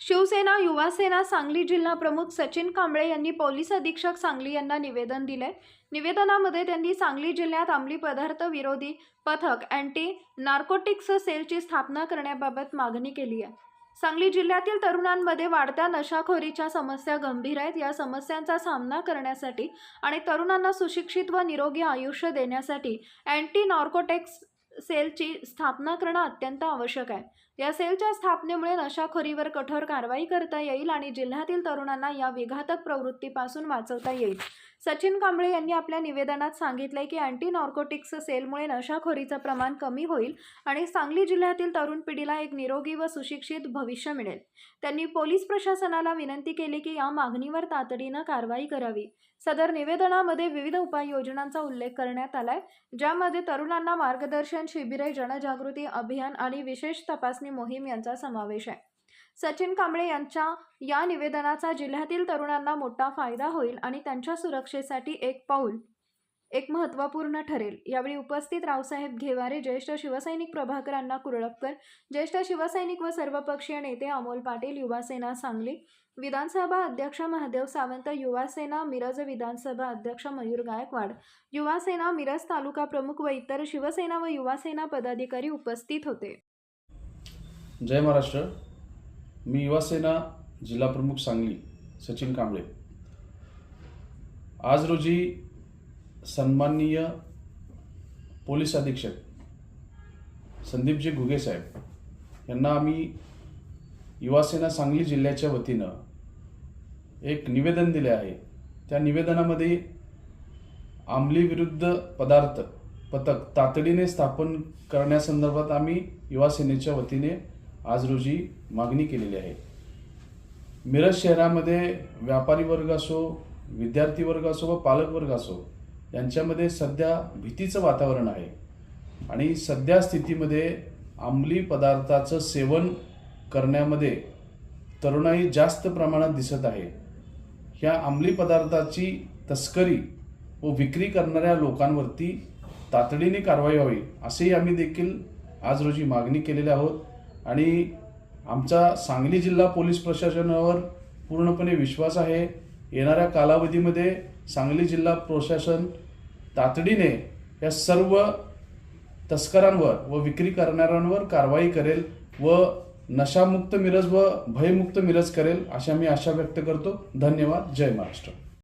शिवसेना युवासेना सांगली जिल्हा प्रमुख सचिन कांबळे यांनी पोलीस अधीक्षक सांगली यांना निवेदन दिले निवेदनामध्ये त्यांनी सांगली जिल्ह्यात अंमली पदार्थ विरोधी पथक अँटी नार्कोटिक्स सेलची स्थापना करण्याबाबत मागणी केली आहे. सांगली जिल्ह्यातील तरुणांमध्ये वाढत्या नशाखोरीच्या समस्या गंभीर आहेत. या समस्यांचा सामना करण्यासाठी आणि तरुणांना सुशिक्षित व निरोगी आयुष्य देण्यासाठी अँटी नॉर्कोटेक्स सेलची स्थापना करणं अत्यंत आवश्यक आहे. या सेलच्या स्थापनेमुळे नशाखोरीवर कठोर कारवाई करता येईल आणि जिल्ह्यातील तरुणांना या विघातक प्रवृत्तीपासून वाचवता येईल. सचिन कांबळे यांनी आपल्या निवेदनात सांगितले की अँटी नॉर्कोटिक्स सेलमुळे नशाखोरीचं प्रमाण कमी होईल आणि सांगली जिल्ह्यातील तरुण पिढीला एक निरोगी व सुशिक्षित भविष्य मिळेल. त्यांनी पोलीस प्रशासनाला विनंती केली की या मागणीवर तातडीनं कारवाई करावी. सदर निवेदनामध्ये विविध उपाययोजनांचा उल्लेख करण्यात आलाय ज्यामध्ये तरुणांना मार्गदर्शन शिबिरे जनजागृती अभियान आणि विशेष तपासणी मोहीम यांचा समावेश आहे. सचिन कांबळे यांच्या या निवेदनाचा जिल्ह्यातील तरुणांना मोठा फायदा होईल आणि त्यांच्या सुरक्षेसाठी एक पाऊल एक महत्त्वपूर्ण ठरेल. यावेळी उपस्थित रावसाहेब घेवारे ज्येष्ठ शिवसैनिक प्रभाकर अण्णा कुरळपकर ज्येष्ठ शिवसैनिक व सर्वपक्षीय नेते अमोल पाटील युवासेना सांगली विधानसभा अध्यक्ष महादेव सावंत युवासेना मिरज विधानसभा अध्यक्ष मयूर गायकवाड युवासेना मिरज तालुका प्रमुख व इतर शिवसेना व युवासेना पदाधिकारी उपस्थित होते. जय महाराष्ट्र. मी युवासेना जिल्हा प्रमुख सांगली सचिन कांबळे. आज रोजी सन्माननीय पोलीस अधीक्षक संदीपजी घुगे साहेब यांना आम्ही युवासेना सांगली जिल्ह्याच्या वतीनं एक निवेदन दिले आहे. त्या निवेदनामध्ये आंबली विरुद्ध पदार्थ पथक तातडीने स्थापन करण्यासंदर्भात आम्ही युवासेनेच्या वतीने आज रोजी मागणी केलेली आहे. मिरज शहरामध्ये व्यापारी वर्ग असो विद्यार्थी वर्ग असो व पालक वर्ग असो यांच्यामध्ये सध्या भीतीचं वातावरण आहे. आणि सध्या स्थितीमध्ये अंमली पदार्थाचं सेवन करण्यामध्ये तरुणाई जास्त प्रमाणात दिसत आहे. ह्या अंमली पदार्थाची तस्करी व विक्री करणाऱ्या लोकांवरती तातडीने कारवाई व्हावी असेही आम्ही देखील आज रोजी मागणी केलेली आहोत. आणि आमचा सांगली जिल्हा पोलीस प्रशासनावर पूर्णपणे विश्वास आहे. येणाऱ्या कालावधीमध्ये सांगली जिल्हा प्रशासन तातडीने या सर्व तस्करांवर व विक्री करणाऱ्यांवर कारवाई करेल व नशामुक्त मिरज व भयमुक्त मिरज करेल अशा मी आशा व्यक्त करतो. धन्यवाद. जय महाराष्ट्र.